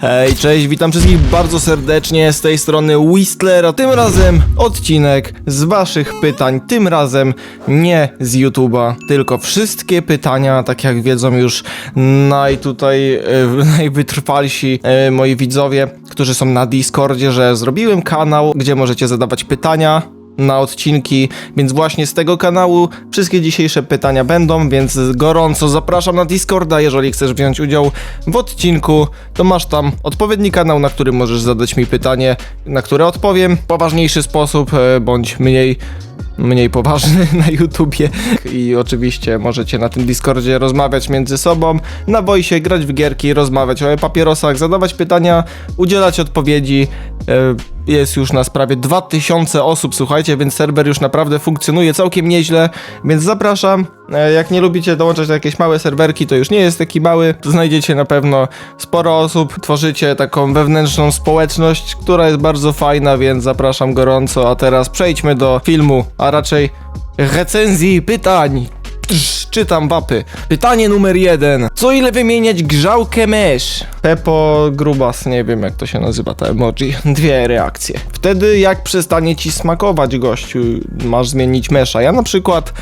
Hej, cześć, witam wszystkich bardzo serdecznie z tej strony Whistler, a tym razem odcinek z waszych pytań, tym razem nie z YouTube'a, tylko wszystkie pytania, tak jak wiedzą już naj tutaj, e, najwytrwalsi e, moi widzowie, którzy są na Discordzie, że zrobiłem kanał, gdzie możecie zadawać pytania, na odcinki, więc właśnie z tego kanału wszystkie dzisiejsze pytania będą, więc gorąco zapraszam na Discorda, jeżeli chcesz wziąć udział w odcinku, to masz tam odpowiedni kanał, na którym możesz zadać mi pytanie, na które odpowiem w poważniejszy sposób, e, bądź mniej mniej poważny na YouTubie i oczywiście możecie na tym Discordzie rozmawiać między sobą, na Wojsie grać w gierki, rozmawiać o papierosach, zadawać pytania, udzielać odpowiedzi. Jest już nas prawie 2000 osób, słuchajcie, więc serwer już naprawdę funkcjonuje całkiem nieźle, więc zapraszam. E, Jak nie lubicie dołączać do jakieś małe serwerki, to już nie jest taki mały. Znajdziecie na pewno sporo osób, tworzycie taką wewnętrzną społeczność, która jest bardzo fajna, więc zapraszam gorąco. A teraz przejdźmy do filmu, a raczej recenzji pytań. Trz, Czytam wapy. Pytanie numer jeden. Co ile wymieniać grzałkę mesz? Pepo Grubas, nie wiem jak to się nazywa ta emoji. Dwie reakcje. Wtedy jak przestanie ci smakować gościu, masz zmienić mesza. Ja na przykład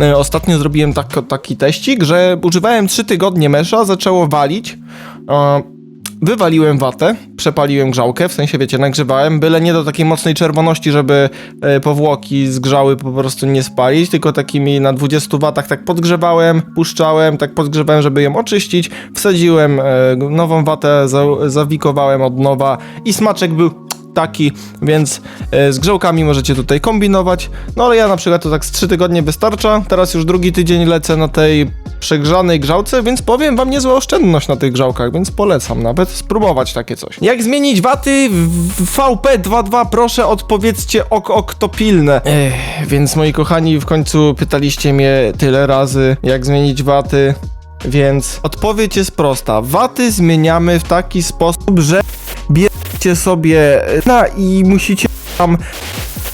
e, ostatnio zrobiłem tak, taki teścik, że używałem 3 tygodnie mesza, zaczęło walić. E, Wywaliłem watę, przepaliłem grzałkę, w sensie wiecie, nagrzewałem, byle nie do takiej mocnej czerwoności, żeby e, powłoki z grzały po prostu nie spalić, tylko takimi na 20 watach tak podgrzewałem, puszczałem, tak podgrzewałem, żeby ją oczyścić, wsadziłem e, nową watę, za, zawikowałem od nowa i smaczek był taki, więc e, z grzałkami możecie tutaj kombinować. No ale ja na przykład to tak z 3 tygodnie wystarcza. Teraz już drugi tydzień lecę na tej przegrzanej grzałce, więc powiem wam niezła oszczędność na tych grzałkach, więc polecam nawet spróbować takie coś. Jak zmienić waty w VP22? Proszę odpowiedzcie ok, ok, to pilne. Ech, więc moi kochani, w końcu pytaliście mnie tyle razy, jak zmienić waty. Więc odpowiedź jest prosta. Waty zmieniamy w taki sposób, że bierzecie sobie na i musicie tam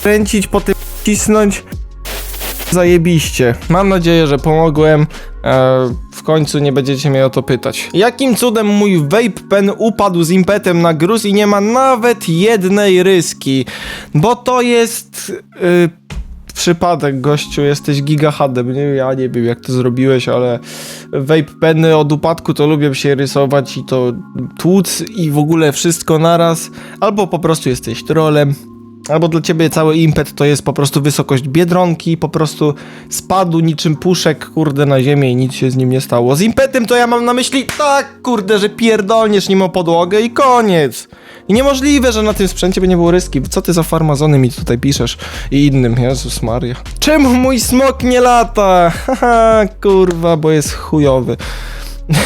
kręcić, potem cisnąć. Zajebiście. Mam nadzieję, że pomogłem. E, w końcu nie będziecie mnie o to pytać. Jakim cudem mój vape pen upadł z impetem na gruz i nie ma nawet jednej ryski? Bo to jest... y, przypadek, gościu, jesteś gigahadem. Nie, ja nie wiem, jak to zrobiłeś, ale vape peny od upadku to lubię się rysować i to tłuc i w ogóle wszystko naraz. Albo po prostu jesteś trolem. Albo dla ciebie cały impet to jest po prostu wysokość biedronki, po prostu spadł niczym puszek, kurde, na ziemię i nic się z nim nie stało. Z impetem to ja mam na myśli tak, kurde, że pierdolniesz nim o podłogę i koniec. I niemożliwe, że na tym sprzęcie by nie było ryski. Co ty za farmazony mi tutaj piszesz i innym, Jezus Maria. Czemu mój smok nie lata? Haha, kurwa, bo jest chujowy.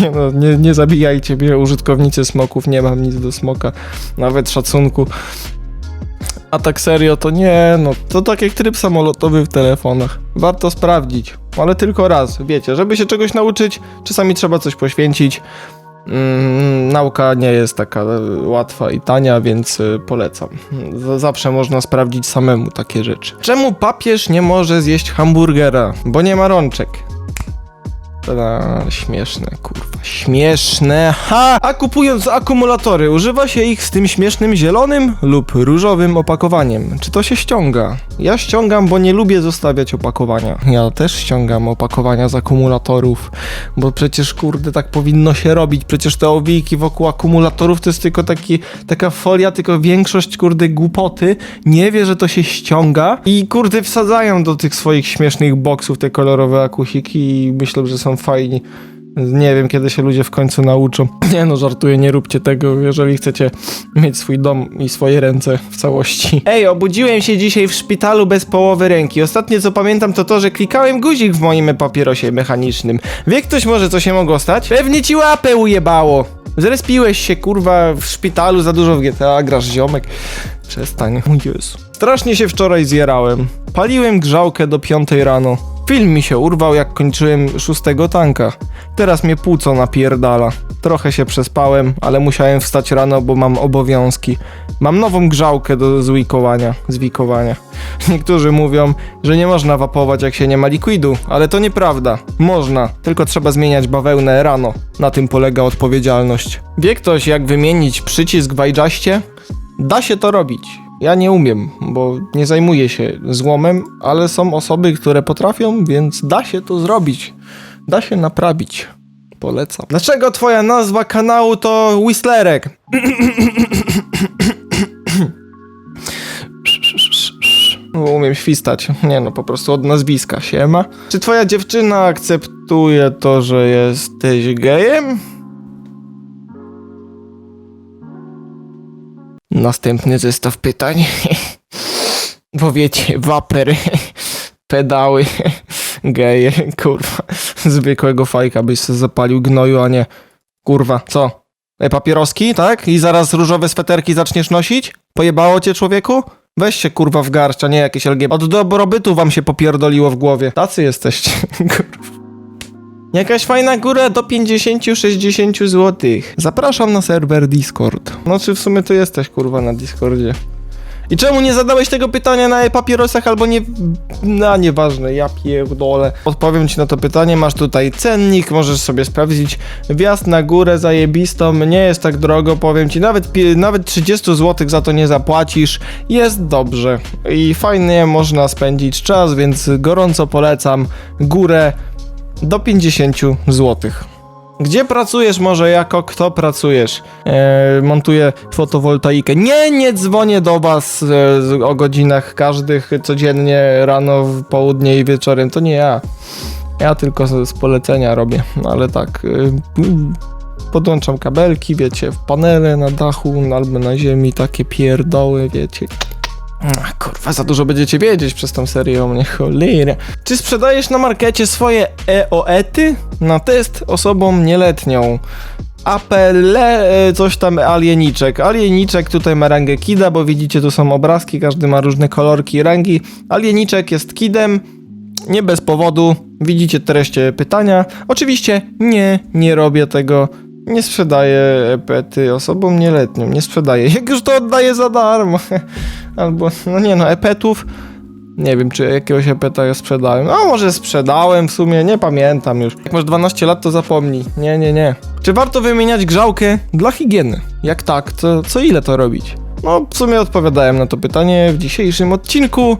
Nie no, nie, nie zabijajcie mnie, użytkownicy smoków, nie mam nic do smoka, nawet szacunku. A tak serio, to nie, no, to tak jak tryb samolotowy w telefonach. Warto sprawdzić, ale tylko raz, wiecie, żeby się czegoś nauczyć, czasami trzeba coś poświęcić. Mm, nauka nie jest taka łatwa i tania, więc e, polecam. Zawsze można sprawdzić samemu takie rzeczy. Czemu papież nie może zjeść hamburgera? Bo nie ma rączek. A, śmieszne, kurwa. Śmieszne, ha! A kupując akumulatory, używa się ich z tym śmiesznym zielonym lub różowym opakowaniem. Czy to się ściąga? Ja ściągam, bo nie lubię zostawiać opakowania. Ja też ściągam opakowania z akumulatorów, bo przecież, kurde, tak powinno się robić. Przecież te owijki wokół akumulatorów to jest tylko taki, taka folia, tylko większość, kurde, głupoty nie wie, że to się ściąga i, kurde, wsadzają do tych swoich śmiesznych boksów te kolorowe akusiki i myślę, że są fajni. Nie wiem, kiedy się ludzie w końcu nauczą. Nie no, żartuję, nie róbcie tego, jeżeli chcecie mieć swój dom i swoje ręce w całości. Ej, obudziłem się dzisiaj w szpitalu bez połowy ręki. Ostatnie co pamiętam to to, że klikałem guzik w moim papierosie mechanicznym. Wie ktoś może, co się mogło stać? Pewnie ci łapę ujebało. Zrespiłeś się, kurwa, w szpitalu, za dużo w GTA, grasz ziomek. Przestań, mój Jezu. Strasznie się wczoraj zjerałem. Paliłem grzałkę do 5 rano. Film mi się urwał, jak kończyłem szóstego tanka. Teraz mnie płuco napierdala. Trochę się przespałem, ale musiałem wstać rano, bo mam obowiązki. Mam nową grzałkę do zwikowania. zwikowania. Niektórzy mówią, że nie można wapować, jak się nie ma likwidu, ale to nieprawda. Można, tylko trzeba zmieniać bawełnę rano. Na tym polega odpowiedzialność. Wie ktoś, jak wymienić przycisk w iJustie? Da się to robić. Ja nie umiem, bo nie zajmuję się złomem, ale są osoby, które potrafią, więc da się to zrobić. Da się naprawić. Polecam. Dlaczego twoja nazwa kanału to Whistlerek? Umiem świstać. Nie no, po prostu od nazwiska się ma. Czy twoja dziewczyna akceptuje to, że jesteś gejem? Następny zestaw pytań. Bo wiecie, waper, pedały, geje, kurwa. Zwykłego fajka byś se zapalił gnoju, a nie... Kurwa, co? E, papieroski, tak? I zaraz różowe sweterki zaczniesz nosić? Pojebało cię, człowieku? Weź się, kurwa, w garść, a nie jakieś LGBT. Od dobrobytu wam się popierdoliło w głowie. Tacy jesteście, kurwa. Jakaś fajna góra do 50-60 zł. Zapraszam na serwer Discord. No czy w sumie tu jesteś kurwa na Discordzie? I czemu nie zadałeś tego pytania na papierosach albo nie... No nieważne, ja pierdolę. Odpowiem ci na to pytanie, masz tutaj cennik, możesz sobie sprawdzić. Wjazd na górę zajebistą, nie jest tak drogo, powiem ci, nawet, nawet 30 zł za to nie zapłacisz. Jest dobrze i fajnie można spędzić czas, więc gorąco polecam górę do 50 zł. Gdzie pracujesz może jako kto pracujesz? Eee, montuję fotowoltaikę. Nie, nie dzwonię do was e, o godzinach każdych codziennie, rano, w południe i wieczorem. To nie ja. Ja tylko z, z polecenia robię, ale tak. mm, podłączam kabelki, wiecie, w panele na dachu albo na ziemi, takie pierdoły, wiecie. Ach, kurwa, za dużo będziecie wiedzieć przez tą serię o mnie, cholera. Czy sprzedajesz na markecie swoje EOEty? Na test osobom nieletnią. Apele, e, coś tam alieniczek. Alieniczek tutaj ma rangę kida, bo widzicie tu są obrazki, każdy ma różne kolorki i rangi. Alieniczek jest kidem, nie bez powodu. Widzicie treście pytania. Oczywiście nie, nie robię tego. Nie sprzedaję epety osobom nieletnim. Nie sprzedaję. Jak już to oddaję za darmo. Albo, no nie no, epetów. Nie wiem, czy jakiegoś epeta ja sprzedałem. No, może sprzedałem w sumie, nie pamiętam już. Jak masz 12 lat, to zapomnij. Nie, nie, nie. Czy warto wymieniać grzałkę dla higieny? Jak tak, to co ile to robić? No, w sumie odpowiadałem na to pytanie w dzisiejszym odcinku.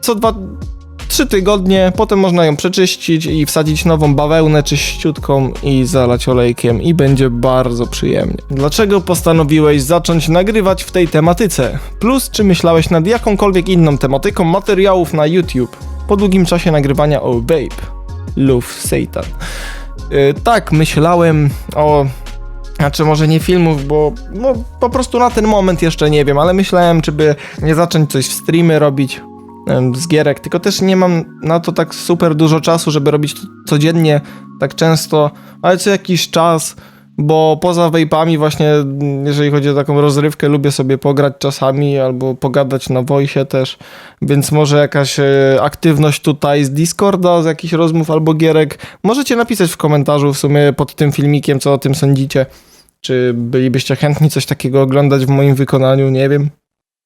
Co dwa, trzy tygodnie, potem można ją przeczyścić i wsadzić nową bawełnę czyściutką i zalać olejkiem i będzie bardzo przyjemnie. Dlaczego postanowiłeś zacząć nagrywać w tej tematyce? Plus, czy myślałeś nad jakąkolwiek inną tematyką materiałów na YouTube? Po długim czasie nagrywania o Babe, Love Satan. Yy, tak, myślałem o znaczy może nie filmów, bo no, po prostu na ten moment jeszcze nie wiem, ale myślałem, czy by nie zacząć coś w streamy robić z gierek, tylko też nie mam na to tak super dużo czasu, żeby robić codziennie, tak często, ale co jakiś czas, bo poza vapami właśnie, mm, jeżeli chodzi o taką rozrywkę, lubię sobie pograć czasami albo pogadać na voice też, więc może jakaś e, aktywność tutaj z Discorda, z jakichś rozmów albo gierek, możecie napisać w komentarzu w sumie pod tym filmikiem, co o tym sądzicie. Czy bylibyście chętni coś takiego oglądać w moim wykonaniu? Nie wiem.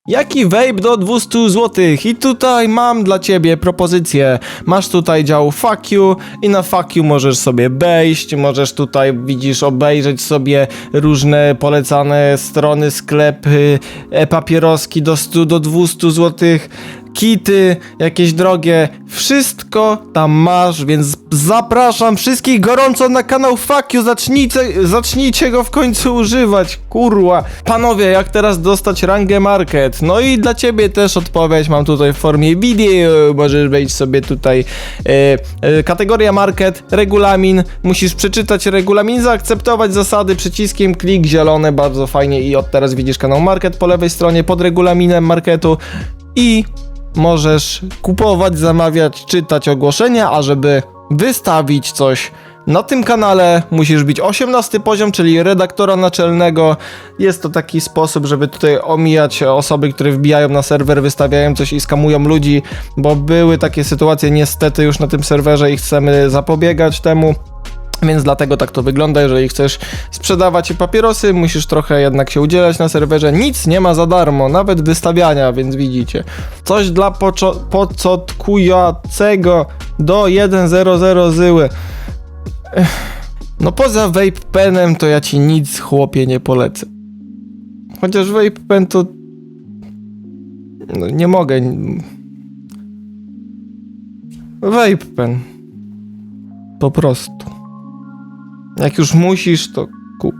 Jaki vape do 200 zł? I tutaj mam dla ciebie propozycję. Masz tutaj dział fuck you i na fuck you możesz sobie wejść, możesz tutaj, widzisz, obejrzeć sobie różne polecane strony, sklepy, e-papieroski do 100, do 200 zł, kity, jakieś drogie, wszystko tam masz, więc zapraszam wszystkich gorąco na kanał Fuck zacznijcie, zacznijcie go w końcu używać, kurwa. Panowie, jak teraz dostać rangę market? No i dla ciebie też odpowiedź mam tutaj w formie wideo, możesz wejść sobie tutaj, e, e, kategoria market, regulamin, musisz przeczytać regulamin, zaakceptować zasady przyciskiem, klik zielony, bardzo fajnie. I od teraz widzisz kanał market po lewej stronie pod regulaminem marketu. I możesz kupować, zamawiać, czytać ogłoszenia, a żeby wystawić coś, Na tym kanale musisz być 18 poziom, czyli redaktora naczelnego. Jest to taki sposób, żeby tutaj omijać osoby, które wbijają na serwer, wystawiają coś i skamują ludzi, bo były takie sytuacje niestety już na tym serwerze i chcemy zapobiegać temu. Więc dlatego tak to wygląda, jeżeli chcesz sprzedawać papierosy, musisz trochę jednak się udzielać na serwerze. Nic nie ma za darmo, nawet wystawiania, więc widzicie. Coś dla początkującego do 1.00 zyły. Ech, No poza vape penem to ja ci nic chłopie nie polecę. Chociaż vape pen to... No, nie mogę. Vape pen. Po prostu. Jak już musisz, to kup.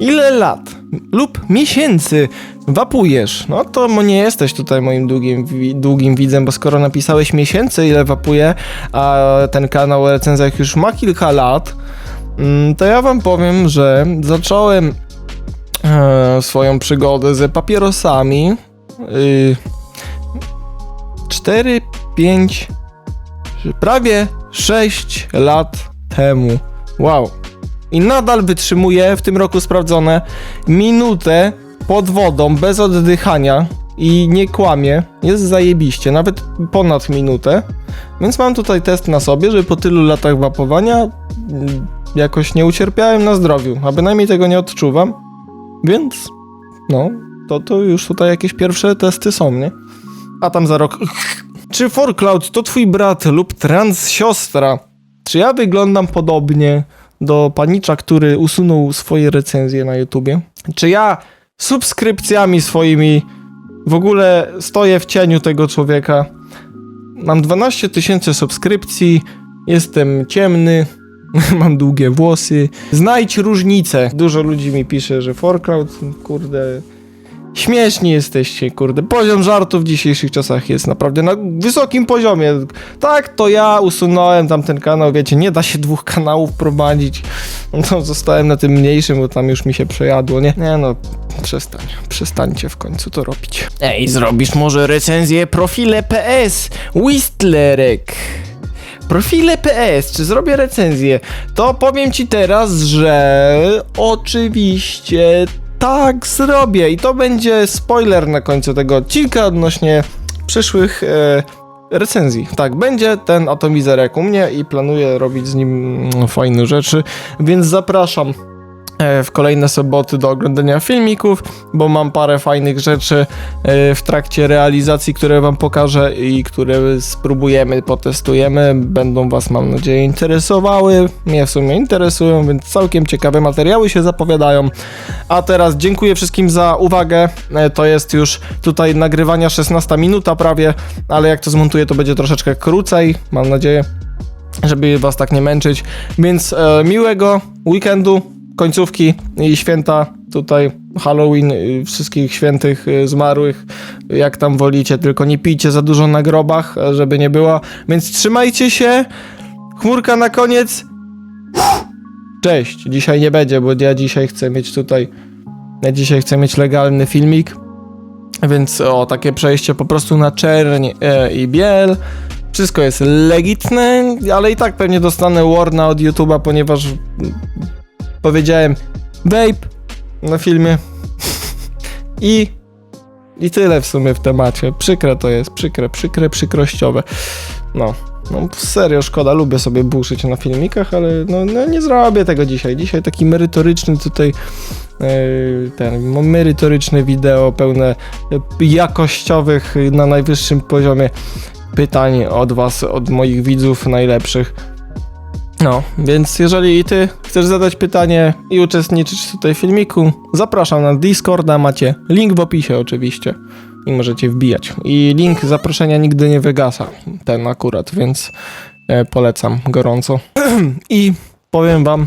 Ile lat lub miesięcy wapujesz? No to nie jesteś tutaj moim długim, długim widzem, bo skoro napisałeś miesięcy, ile wapuję, a ten kanał o recenzjach już ma kilka lat, mm, to ja wam powiem, że zacząłem e, swoją przygodę ze papierosami y, 4, 5, prawie 6 lat temu. Wow. I nadal wytrzymuję, w tym roku sprawdzone, minutę pod wodą, bez oddychania i nie kłamie. Jest zajebiście, nawet ponad minutę. Więc mam tutaj test na sobie, że po tylu latach wapowania mm, jakoś nie ucierpiałem na zdrowiu, a bynajmniej tego nie odczuwam. Więc, no, to, to już tutaj jakieś pierwsze testy są, nie? A tam za rok... Czy Forcloud to twój brat lub trans siostra? Czy ja wyglądam podobnie do panicza, który usunął swoje recenzje na YouTubie? Czy ja subskrypcjami swoimi w ogóle stoję w cieniu tego człowieka? Mam 12 tysięcy subskrypcji, jestem ciemny, mam długie włosy. Znajdź różnicę. Dużo ludzi mi pisze, że Forcloud, kurde, Śmieszni jesteście, kurde. Poziom żartów w dzisiejszych czasach jest naprawdę na wysokim poziomie. Tak, to ja usunąłem tamten kanał, wiecie, nie da się dwóch kanałów prowadzić. No, zostałem na tym mniejszym, bo tam już mi się przejadło, nie? Nie no, przestań, przestańcie w końcu to robić. Ej, zrobisz może recenzję profile PS, Whistlerek. Profile PS, czy zrobię recenzję? To powiem ci teraz, że oczywiście tak zrobię i to będzie spoiler na końcu tego odcinka odnośnie przyszłych e, recenzji. Tak, będzie ten atomizerek u mnie i planuję robić z nim mm, fajne rzeczy, więc zapraszam w kolejne soboty do oglądania filmików, bo mam parę fajnych rzeczy e, w trakcie realizacji, które wam pokażę i które spróbujemy, potestujemy. Będą was, mam nadzieję, interesowały. Mnie w sumie interesują, więc całkiem ciekawe materiały się zapowiadają. A teraz dziękuję wszystkim za uwagę. E, To jest już tutaj nagrywania 16 minuta prawie, ale jak to zmontuję, to będzie troszeczkę krócej, mam nadzieję żeby was tak nie męczyć. Więc e, miłego weekendu, końcówki i święta tutaj Halloween, y, wszystkich świętych y, zmarłych, jak tam wolicie, tylko nie pijcie za dużo na grobach, e, żeby nie było. Więc trzymajcie się. Chmurka na koniec. Cześć. Dzisiaj nie będzie, bo ja dzisiaj chcę mieć tutaj ja dzisiaj chcę mieć legalny filmik. Więc o, takie przejście po prostu na czerń e, i biel. Wszystko jest legitne, ale i tak pewnie dostanę warna od YouTube'a, ponieważ powiedziałem vape na filmie. I i tyle w sumie w temacie. Przykre to jest, przykre, przykre, przykrościowe. No, no serio szkoda, lubię sobie buszyć na filmikach, ale no, no nie zrobię tego dzisiaj. Dzisiaj taki merytoryczny tutaj yy, ten no, merytoryczne wideo pełne e, jakościowych na najwyższym poziomie pytań od was, od moich widzów najlepszych. No, więc jeżeli i ty chcesz zadać pytanie i uczestniczyć tutaj w filmiku, zapraszam na Discorda, macie link w opisie oczywiście i możecie wbijać. I link zaproszenia nigdy nie wygasa, ten akurat, więc e, polecam gorąco. I powiem wam...